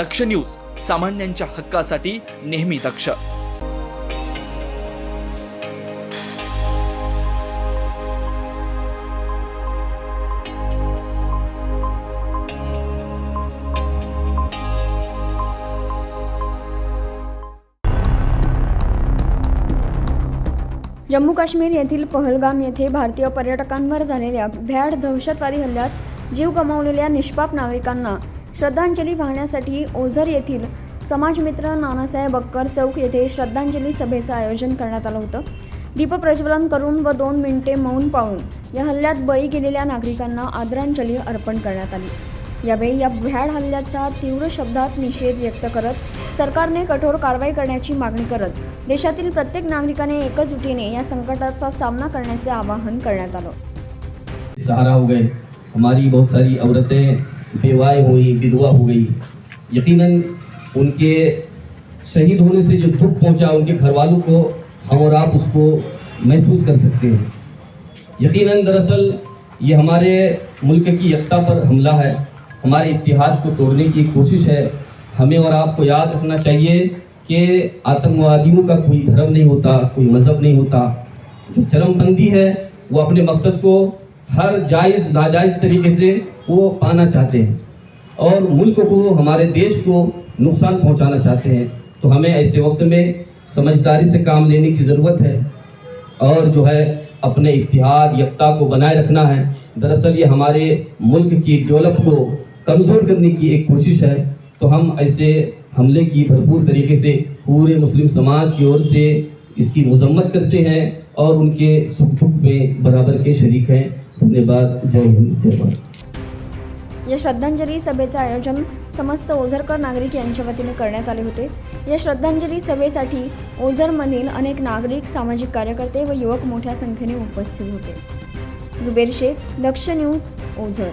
दक्ष news सामान्यांच्या हक्कासाठी नेहमी दक्ष. जम्मू काश्मीर येथील पहलगाम येथे भारतीय पर्यटकांवर झालेल्या भ्याड दहशतवादी हल्ल्यात जीव गमावलेल्या निष्पाप नागरिकांना श्रद्धांजली वाहण्यासाठी ओझर येथील समाजमित्र नानासाहेब अक्कर चौक येथे श्रद्धांजली सभेचं आयोजन करण्यात आलं होतं. दीपप्रज्वलन करून व दोन मिनिटे मौन पाळून या हल्ल्यात बळी गेलेल्या नागरिकांना आदरांजली अर्पण करण्यात आली. यावेळी या भ्याड हल्ल्याचा तीव्र शब्दात निषेध व्यक्त करत सरकारने कठोर कारवाई करण्याची मागणी करत देशातील प्रत्येक नागरिकाने एकजुटीने या संकटाचा सामना करण्याचे आवाहन करण्यात आलं. सहारा हो गए. हमारी बहुत सारी औरतें बेवाएँ हुई, विधवा हो गई। यकीनन उनके शहीद होने से जो दुख पहुँचा, उनके घर वालों को हम और आप उसको महसूस कर सकते हैं। यकीनन दरअसल ये हमारे मुल्क की एकता पर हमला है। हमारे इतिहाद को तोड़ने की कोशिश है। हमें और आपको याद रखना चाहिए कि आतंकवादियों का कोई धर्म नहीं होता, कोई मज़हब नहीं होता। जो चरमबंदी है, वो अपने मकसद को हर जायज़, नाजायज़ तरीके से वो पाना चाहते हैं। और मुल्क को, हमारे देश को नुकसान पहुंचाना चाहते हैं। तो हमें ऐसे वक्त में समझदारी से काम लेने की ज़रूरत है और जो है अपने इतिहाद, यकता को बनाए रखना है। दरअसल ये हमारे मुल्क की डेवलप को कमज़ोर करने की एक कोशिश है। तो हम ऐसे हमले की भरपूर तरीके से पूरे मुस्लिम समाज की ओर से इसकी मजम्मत करते हैं और उनके सुख दुख में बराबर के शरीक हैं। धन्यवाद। जय हिंद। जय भारत। या श्रद्धांजली सभेचं आयोजन समस्त ओझरकर नागरिक यांच्या वतीने करण्यात आले होते. या श्रद्धांजली सभेसाठी ओझरमधील अनेक नागरिक सामाजिक कार्यकर्ते व युवक मोठ्या संख्येने उपस्थित होते. जुबेर शेख दक्ष न्यूज ओझर.